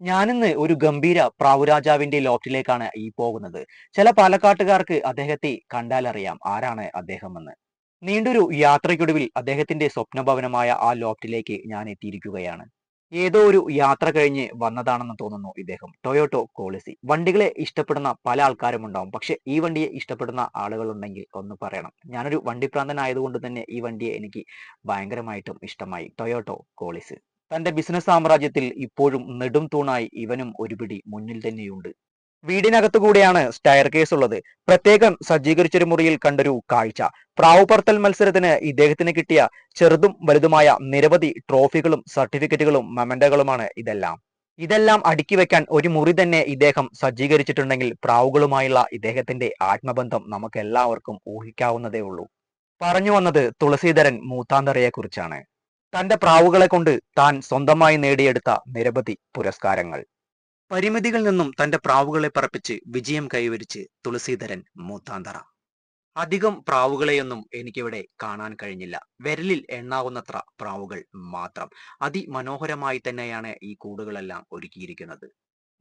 ഞാനിന്ന് ഒരു ഗംഭീര പ്രാവുരാജാവിന്റെ ലോഫ്റ്റിലേക്കാണ് ഈ പോകുന്നത്. ചില പാലക്കാട്ടുകാർക്ക് അദ്ദേഹത്തെ കണ്ടാലറിയാം ആരാണ് അദ്ദേഹമെന്ന്. നീണ്ടൊരു യാത്രയ്ക്കൊടുവിൽ അദ്ദേഹത്തിന്റെ സ്വപ്നഭവനമായ ആ ലോഫ്റ്റിലേക്ക് ഞാൻ എത്തിയിരിക്കുകയാണ്. ഏതോ ഒരു യാത്ര കഴിഞ്ഞ് വന്നതാണെന്ന് തോന്നുന്നു ഇദ്ദേഹം. ടൊയോട്ടോ കോളിസി വണ്ടികളെ ഇഷ്ടപ്പെടുന്ന പല ആൾക്കാരും ഉണ്ടാവും. പക്ഷെ ഈ വണ്ടിയെ ഇഷ്ടപ്പെടുന്ന ആളുകളുണ്ടെങ്കിൽ ഒന്ന് പറയണം. ഞാനൊരു വണ്ടിപ്രാന്തനായതുകൊണ്ട് തന്നെ ഈ വണ്ടിയെ എനിക്ക് ഭയങ്കരമായിട്ടും ഇഷ്ടമായി. ടൊയോട്ടോ കോളിസ് തന്റെ ബിസിനസ് സാമ്രാജ്യത്തിൽ ഇപ്പോഴും നെടും തൂണായി ഇവനും ഒരുപിടി മുന്നിൽ തന്നെയുണ്ട്. വീടിനകത്തു കൂടെയാണ് സ്റ്റയർ കേസ് ഉള്ളത്. പ്രത്യേകം സജ്ജീകരിച്ചൊരു മുറിയിൽ കണ്ടൊരു കാഴ്ച. പ്രാവുപറത്തൽ മത്സരത്തിന് ഇദ്ദേഹത്തിന് കിട്ടിയ ചെറുതും വലുതുമായ നിരവധി ട്രോഫികളും സർട്ടിഫിക്കറ്റുകളും മെമൻഡകളുമാണ് ഇതെല്ലാം. ഇതെല്ലാം അടുക്കി വെക്കാൻ ഒരു മുറി തന്നെ ഇദ്ദേഹം സജ്ജീകരിച്ചിട്ടുണ്ടെങ്കിൽ പ്രാവുകളുമായുള്ള ഇദ്ദേഹത്തിന്റെ ആത്മബന്ധം നമുക്ക് എല്ലാവർക്കും ഊഹിക്കാവുന്നതേ ഉള്ളൂ. പറഞ്ഞു വന്നത് തുളസീധരൻ മൂത്താന്തറയെ കുറിച്ചാണ് തന്റെ പ്രാവുകളെ കൊണ്ട് താൻ സ്വന്തമായി നേടിയെടുത്ത നിരവധി പുരസ്കാരങ്ങൾ. പരിമിതികളിൽ നിന്നും തന്റെ പ്രാവുകളെ പറപ്പിച്ച് വിജയം കൈവരിച്ച് തുളസീധരൻ മൂത്താന്തറ. അധികം പ്രാവുകളെയൊന്നും എനിക്കിവിടെ കാണാൻ കഴിഞ്ഞില്ല. വിരലിൽ എണ്ണാവുന്നത്ര പ്രാവുകൾ മാത്രം. അതിമനോഹരമായി തന്നെയാണ് ഈ കൂടുകളെല്ലാം ഒരുക്കിയിരിക്കുന്നത്.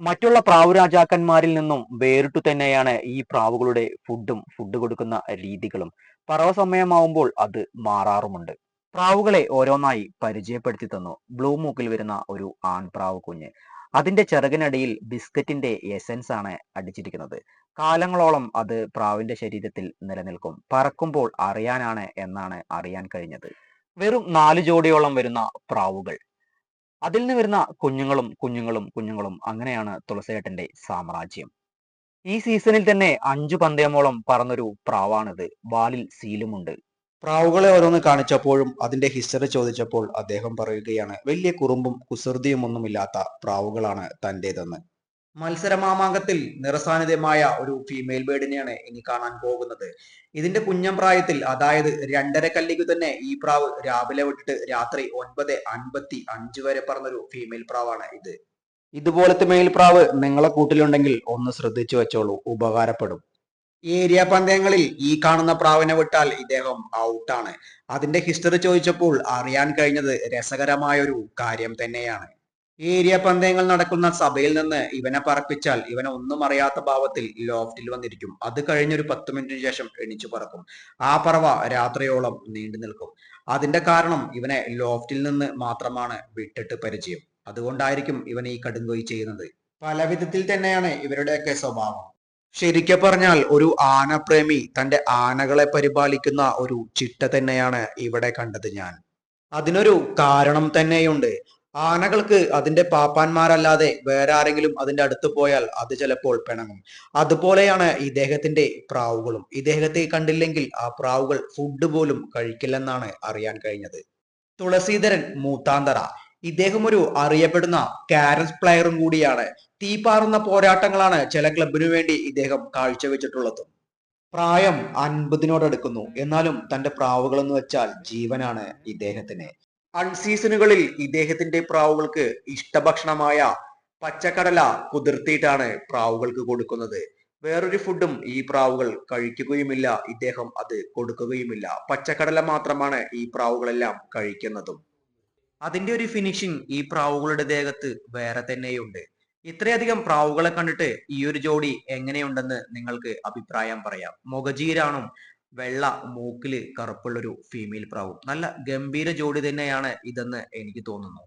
മറ്റുള്ള പ്രാവു രാജാക്കന്മാരിൽ നിന്നും വേറിട്ടു തന്നെയാണ് ഈ പ്രാവുകളുടെ ഫുഡും ഫുഡ് കൊടുക്കുന്ന രീതികളും. പറവ സമയമാവുമ്പോൾ അത് മാറാറുമുണ്ട്. പ്രാവുകളെ ഓരോന്നായി പരിചയപ്പെടുത്തി തന്നു. ബ്ലൂ മൂക്കിൽ വരുന്ന ഒരു ആൺപ്രാവ് കുഞ്ഞ്. അതിന്റെ ചെറുകിനടിയിൽ ബിസ്ക്കറ്റിന്റെ എസൻസ് ആണ് അടിച്ചിരിക്കുന്നത്. കാലങ്ങളോളം അത് പ്രാവിന്റെ ശരീരത്തിൽ നിലനിൽക്കും. പറക്കുമ്പോൾ അറിയാനാണ് എന്നാണ് അറിയാൻ കഴിഞ്ഞത്. വെറും നാല് ജോഡിയോളം വരുന്ന പ്രാവുകൾ. അതിൽ നിന്ന് വരുന്ന കുഞ്ഞുങ്ങളും കുഞ്ഞുങ്ങളും കുഞ്ഞുങ്ങളും അങ്ങനെയാണ് തുളസേട്ടന്റെ സാമ്രാജ്യം. ഈ സീസണിൽ തന്നെ അഞ്ചു പന്തയമോളം പറന്നൊരു പ്രാവാണിത്. വാലിൽ സീലുമുണ്ട് പ്രാവുകളെ ഓരോന്ന് കാണിച്ചപ്പോഴും അതിന്റെ ഹിസ്റ്ററി ചോദിച്ചപ്പോൾ അദ്ദേഹം പറയുകയാണ് വലിയ കുറുമ്പും കുസൃതിയും ഒന്നുമില്ലാത്ത പ്രാവുകളാണ് തന്റേതെന്ന്. മത്സരമാമാങ്കത്തിൽ നിറസാന്നിധ്യമായ ഒരു ഫീമെയിൽ ബേർഡിനെയാണ് ഇനി കാണാൻ പോകുന്നത്. ഇതിന്റെ കുഞ്ഞം പ്രായത്തിൽ അതായത് രണ്ടര കല്ലിക്ക് തന്നെ ഈ പ്രാവ് രാവിലെ വിട്ടിട്ട് രാത്രി ഒൻപത് അൻപത്തി അഞ്ച് വരെ പറഞ്ഞൊരു ഫീമെയിൽ പ്രാവാണ് ഇത്. ഇതുപോലത്തെ മെയിൽ പ്രാവ് നിങ്ങളെ കൂട്ടിലുണ്ടെങ്കിൽ ഒന്ന് ശ്രദ്ധിച്ചു വെച്ചോളൂ ഉപകാരപ്പെടും. ഏരിയ പന്തയങ്ങളിൽ ഈ കാണുന്ന പ്രാവിനെ വിട്ടാൽ ഇദ്ദേഹം ഔട്ടാണ് അതിന്റെ ഹിസ്റ്ററി ചോദിച്ചപ്പോൾ അറിയാൻ കഴിഞ്ഞത് രസകരമായ ഒരു കാര്യം തന്നെയാണ്. ഏരിയ പന്തയങ്ങൾ നടക്കുന്ന സഭയിൽ നിന്ന് ഇവനെ പറപ്പിച്ചാൽ ഇവനെ ഒന്നും അറിയാത്ത ഭാവത്തിൽ ലോഫ്റ്റിൽ വന്നിരിക്കും. അത് കഴിഞ്ഞൊരു പത്ത് മിനിറ്റിന് ശേഷം എണിച്ചു പറക്കും. ആ പറവ രാത്രിയോളം നീണ്ടു നിൽക്കും. അതിന്റെ കാരണം ഇവനെ ലോഫ്റ്റിൽ നിന്ന് മാത്രമാണ് വിട്ടിട്ട് പരിചയം. അതുകൊണ്ടായിരിക്കും ഇവൻ ഈ കടുങ്കൊയ് ചെയ്യുന്നത്. പല വിധത്തിൽ തന്നെയാണ് ഇവരുടെയൊക്കെ സ്വഭാവം. ശരിക്കും പറഞ്ഞാൽ ഒരു ആനപ്രേമി തന്റെ ആനകളെ പരിപാലിക്കുന്ന ഒരു ചിട്ട തന്നെയാണ് ഇവിടെ കണ്ടത് ഞാൻ. അതിനൊരു കാരണം തന്നെയുണ്ട്. ആനകൾക്ക് അതിന്റെ പാപ്പാന്മാരല്ലാതെ വേറെ ആരെങ്കിലും അതിന്റെ അടുത്ത് പോയാൽ അത് ചിലപ്പോൾ പിണങ്ങും. അതുപോലെയാണ് ഇദ്ദേഹത്തിന്റെ പ്രാവുകളും. ഇദ്ദേഹത്തെ കണ്ടില്ലെങ്കിൽ ആ പ്രാവുകൾ ഫുഡ് പോലും കഴിക്കില്ലെന്നാണ് അറിയാൻ കഴിഞ്ഞത്. തുളസീധരൻ മൂത്താന്തറ. ഇദ്ദേഹം ഒരു അറിയപ്പെടുന്ന കാരൻസ് പ്ലെയറും കൂടിയാണ്. തീപാറുന്ന പോരാട്ടങ്ങളാണ് ചില ക്ലബിനു വേണ്ടി ഇദ്ദേഹം കാഴ്ചവെച്ചിട്ടുള്ളത്. പ്രായം അൻപതിനോടടുക്കുന്നു എന്നാലും തന്റെ പ്രാവുകളെന്ന് വെച്ചാൽ ജീവനാണ് ഇദ്ദേഹത്തിന്. അൺസീസണുകളിൽ ഇദ്ദേഹത്തിന്റെ പ്രാവുകൾക്ക് ഇഷ്ടഭക്ഷണമായ പച്ചക്കടല കുതിർത്തിയിട്ടാണ് പ്രാവുകൾക്ക് കൊടുക്കുന്നത്. വേറൊരു ഫുഡും ഈ പ്രാവുകൾ കഴിക്കുകയുമില്ല. ഇദ്ദേഹം അത് കൊടുക്കുകയുമില്ല. പച്ചക്കടല മാത്രമാണ് ഈ പ്രാവുകളെല്ലാം കഴിക്കുന്നതും. അതിന്റെ ഒരു ഫിനിഷിംഗ് ഈ പ്രാവുകളുടെ ദേഹത്ത് വേറെ തന്നെയുണ്ട്. ഇത്രയധികം പ്രാവുകളെ കണ്ടിട്ട് ഈ ഒരു ജോഡി എങ്ങനെയുണ്ടെന്ന് നിങ്ങൾക്ക് അഭിപ്രായം പറയാം. മുഖജീരാണും വെള്ള മൂക്കിൽ കറുപ്പുള്ളൊരു ഫീമെയിൽ പ്രാവും. നല്ല ഗംഭീര ജോഡി തന്നെയാണ് ഇതെന്ന് എനിക്ക് തോന്നുന്നു.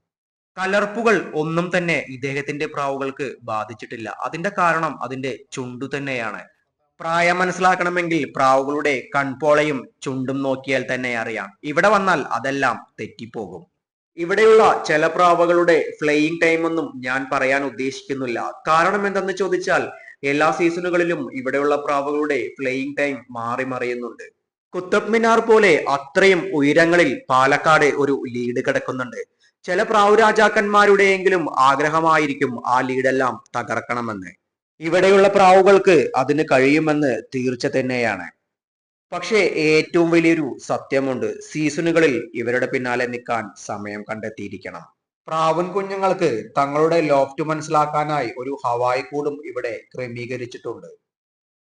കലർപ്പുകൾ ഒന്നും തന്നെ ഇദ്ദേഹത്തിന്റെ പ്രാവുകൾക്ക് ബാധിച്ചിട്ടില്ല. അതിന്റെ കാരണം അതിന്റെ ചുണ്ടു തന്നെയാണ്. പ്രായം മനസ്സിലാക്കണമെങ്കിൽ പ്രാവുകളുടെ കൺപോളയും ചുണ്ടും നോക്കിയാൽ തന്നെ അറിയാം. ഇവിടെ വന്നാൽ അതെല്ലാം തെറ്റിപ്പോകും. ഇവിടെയുള്ള ചില പ്രാവുകളുടെ ഫ്ലൈയിങ് ടൈം ഒന്നും ഞാൻ പറയാൻ ഉദ്ദേശിക്കുന്നില്ല. കാരണം എന്തെന്ന് ചോദിച്ചാൽ എല്ലാ സീസണുകളിലും ഇവിടെയുള്ള പ്രാവുകളുടെ ഫ്ലൈയിങ് ടൈം മാറി മറിയുന്നുണ്ട്. കുത്തബ് മിനാർ പോലെ അത്രയും ഉയരങ്ങളിൽ പാലക്കാട് ഒരു ലീഡ് കിടക്കുന്നുണ്ട്. ചില പ്രാവു രാജാക്കന്മാരുടെയെങ്കിലും ആഗ്രഹമായിരിക്കും ആ ലീഡെല്ലാം തകർക്കണമെന്ന്. ഇവിടെയുള്ള പ്രാവുകൾക്ക് അതിന് കഴിയുമെന്ന് തീർച്ച തന്നെയാണ്. പക്ഷേ ഏറ്റവും വലിയൊരു സത്യമുണ്ട്. സീസണുകളിൽ ഇവരുടെ പിന്നാലെ നിൽക്കാൻ സമയം കണ്ടെത്തിയിരിക്കണം. പ്രാവൻ കുഞ്ഞുങ്ങൾക്ക് തങ്ങളുടെ ലോഫ്റ്റ് മനസ്സിലാക്കാനായി ഒരു ഹവായി കൂടും ഇവിടെ ക്രമീകരിച്ചിട്ടുണ്ട്.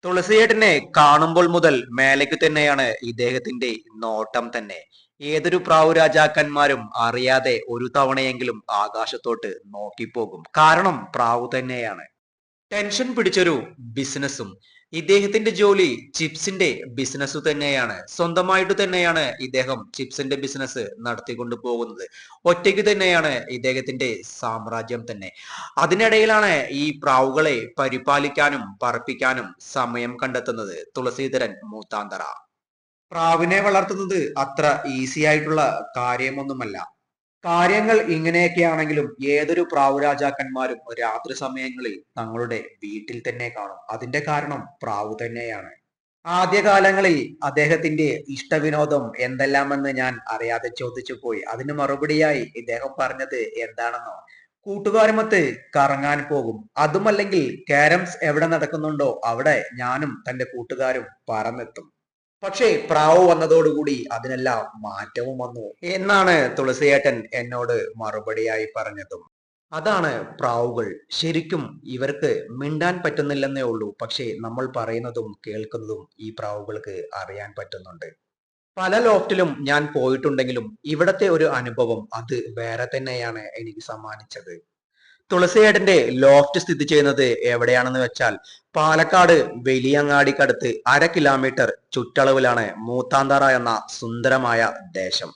തുളസിയേട്ടനെ കാണുമ്പോൾ മുതൽ മേലേക്ക് തന്നെയാണ് ഇദ്ദേഹത്തിന്റെ നോട്ടം തന്നെ. ഏതൊരു പ്രാവു രാജാക്കന്മാരും അറിയാതെ ഒരു തവണയെങ്കിലും ആകാശത്തോട്ട് നോക്കിപ്പോകും. കാരണം പ്രാവു തന്നെയാണ്. ടെൻഷൻ പിടിച്ചൊരു ബിസിനസ്സും ഇദ്ദേഹത്തിന്റെ ജോലി ചിപ്സിന്റെ ബിസിനസ് തന്നെയാണ്. സ്വന്തമായിട്ട് തന്നെയാണ് ഇദ്ദേഹം ചിപ്സിന്റെ ബിസിനസ് നടത്തിക്കൊണ്ട് പോകുന്നത്. ഒറ്റയ്ക്ക് തന്നെയാണ് ഇദ്ദേഹത്തിന്റെ സാമ്രാജ്യം തന്നെ. അതിനിടയിലാണ് ഈ പ്രാവുകളെ പരിപാലിക്കാനും പറപ്പിക്കാനും സമയം കണ്ടെത്തുന്നത് തുളസീധരൻ മൂത്താന്തറ. പ്രാവിനെ വളർത്തുന്നത് അത്ര ഈസി ആയിട്ടുള്ള കാര്യമൊന്നുമല്ല. കാര്യങ്ങൾ ഇങ്ങനെയൊക്കെയാണെങ്കിലും ഏതൊരു പ്രാവുരാജാക്കന്മാരും രാത്രി സമയങ്ങളിൽ തങ്ങളുടെ വീട്ടിൽ തന്നെ കാണും. അതിന്റെ കാരണം പ്രാവു തന്നെയാണ്. ആദ്യകാലങ്ങളിൽ അദ്ദേഹത്തിന്റെ ഇഷ്ടവിനോദം എന്തെല്ലാമെന്ന് ഞാൻ അറിയാതെ ചോദിച്ചു പോയി. അതിന് മറുപടിയായി ഇദ്ദേഹം പറഞ്ഞത് എന്താണെന്നോ കൂട്ടുകാരുമൊത്ത് കറങ്ങാൻ പോകും. അതുമല്ലെങ്കിൽ കാരംസ് എവിടെ നടക്കുന്നുണ്ടോ അവിടെ ഞാനും തന്റെ കൂട്ടുകാരും പറന്നെത്തും. പക്ഷേ പ്രാവ് വന്നതോടുകൂടി അതിനെല്ലാം മാറ്റവും വന്നു. എന്നാണ് തുളസിയേട്ടൻ എന്നോട് മറുപടിയായി പറഞ്ഞതും. അതാണ് പ്രാവുകൾ. ശരിക്കും ഇവർക്ക് മിണ്ടാൻ പറ്റുന്നില്ലെന്നേ ഉള്ളൂ. പക്ഷേ നമ്മൾ പറയുന്നതും കേൾക്കുന്നതും ഈ പ്രാവുകൾക്ക് അറിയാൻ പറ്റുന്നുണ്ട്. പല ലോഫ്റ്റിലും ഞാൻ പോയിട്ടുണ്ടെങ്കിലും ഇവിടത്തെ ഒരു അനുഭവം അത് വേറെ തന്നെയാണ് എനിക്ക് സമ്മാനിച്ചത്. തുളസിയേട്ടന്റെ ലോഫ്റ്റ് സ്ഥിതി ചെയ്യുന്നത് എവിടെയാണെന്ന് വെച്ചാൽ പാലക്കാട് വലിയങ്ങാടിക്കടുത്ത് അര കിലോമീറ്റർ ചുറ്റളവിലാണ് മൂത്താന്തറ എന്ന സുന്ദരമായ ദേശം.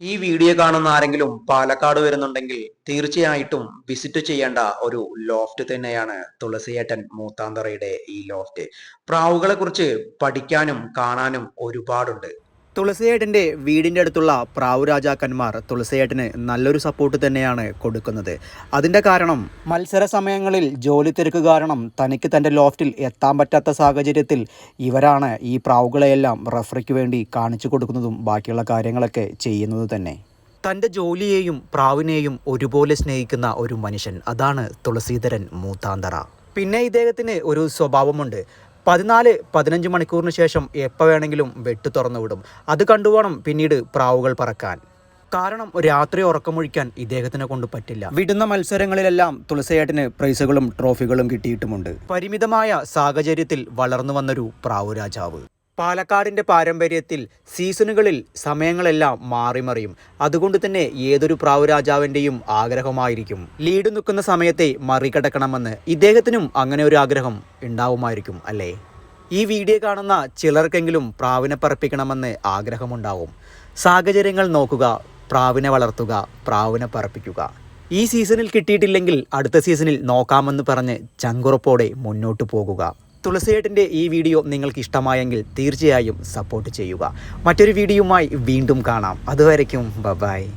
ഈ വീഡിയോ കാണുന്ന ആരെങ്കിലും പാലക്കാട് വരുന്നുണ്ടെങ്കിൽ തീർച്ചയായിട്ടും വിസിറ്റ് ചെയ്യേണ്ട ഒരു ലോഫ്റ്റ് തന്നെയാണ് തുളസിയേട്ടൻ മൂത്താന്തറയുടെ ഈ ലോഫ്റ്റ് പ്രാവുകളെ കുറിച്ച് പഠിക്കാനും കാണാനും ഒരുപാടുണ്ട്. തുളസിയേട്ടന്റെ വീടിന്റെ അടുത്തുള്ള പ്രാവു രാജാക്കന്മാർ തുളസിയേട്ടന് നല്ലൊരു സപ്പോർട്ട് തന്നെയാണ് കൊടുക്കുന്നത്. അതിന്റെ കാരണം മത്സര സമയങ്ങളിൽ ജോലി തിരക്ക് കാരണം തനിക്ക് തന്റെ ലോഫ്റ്റിൽ എത്താൻ പറ്റാത്ത സാഹചര്യത്തിൽ ഇവരാണ് ഈ പ്രാവുകളെയെല്ലാം റഫറിക്ക് വേണ്ടി കാണിച്ചു കൊടുക്കുന്നതും ബാക്കിയുള്ള കാര്യങ്ങളൊക്കെ ചെയ്യുന്നത് തന്നെ. തന്റെ ജോലിയെയും പ്രാവിനെയും ഒരുപോലെ സ്നേഹിക്കുന്ന ഒരു മനുഷ്യൻ. അതാണ് തുളസീധരൻ മൂത്താന്തറ. പിന്നെ ഇദ്ദേഹത്തിന് ഒരു സ്വഭാവമുണ്ട്. പതിനാല് പതിനഞ്ച് മണിക്കൂറിന് ശേഷം എപ്പോൾ വേണമെങ്കിലും വെട്ട് തുറന്നു വിടും. അത് കണ്ടുവേണം പിന്നീട് പ്രാവുകൾ പറക്കാൻ. കാരണം രാത്രി ഉറക്കമൊഴിക്കാൻ ഇദ്ദേഹത്തിനെ കൊണ്ട് പറ്റില്ല. വിടുന്ന മത്സരങ്ങളിലെല്ലാം തുളസിയേട്ടന് പ്രൈസുകളും ട്രോഫികളും കിട്ടിയിട്ടുമുണ്ട്. പരിമിതമായ സാഹചര്യത്തിൽ വളർന്നു വന്നൊരു പ്രാവു രാജാവ് പാലക്കാടിന്റെ പാരമ്പര്യത്തിൽ സീസണുകളിൽ സമയങ്ങളെല്ലാം മാറിമറിയും. അതുകൊണ്ട് തന്നെ ഏതൊരു പ്രാവുരാജാവിന്റെയും ആഗ്രഹമായിരിക്കും. ലീഡ് നിൽക്കുന്ന സമയത്തെ മറികടക്കണമെന്ന് ഇദ്ദേഹത്തിനും അങ്ങനെ ഒരു ആഗ്രഹം ഉണ്ടാവുമായിരിക്കും അല്ലേ? ഈ വീഡിയോ കാണുന്ന ചിലർക്കെങ്കിലും പ്രാവിനെ പറപ്പിക്കണമെന്ന് ആഗ്രഹമുണ്ടാവും. സാഹചര്യങ്ങൾ നോക്കുക പ്രാവിനെ വളർത്തുക പ്രാവിനെ പറപ്പിക്കുക. ഈ സീസണിൽ കിട്ടിയിട്ടില്ലെങ്കിൽ അടുത്ത സീസണിൽ നോക്കാമെന്ന് പറഞ്ഞ് ചങ്കുറപ്പോടെ മുന്നോട്ട് പോകുക. തുളസിയേട്ടന്റെ ഈ വീഡിയോ നിങ്ങൾക്ക് ഇഷ്ടമായെങ്കിൽ തീർച്ചയായും സപ്പോർട്ട് ചെയ്യുക. മറ്റൊരു വീഡിയോയുമായി വീണ്ടും കാണാം. അതുവരയ്ക്കും ബബായ്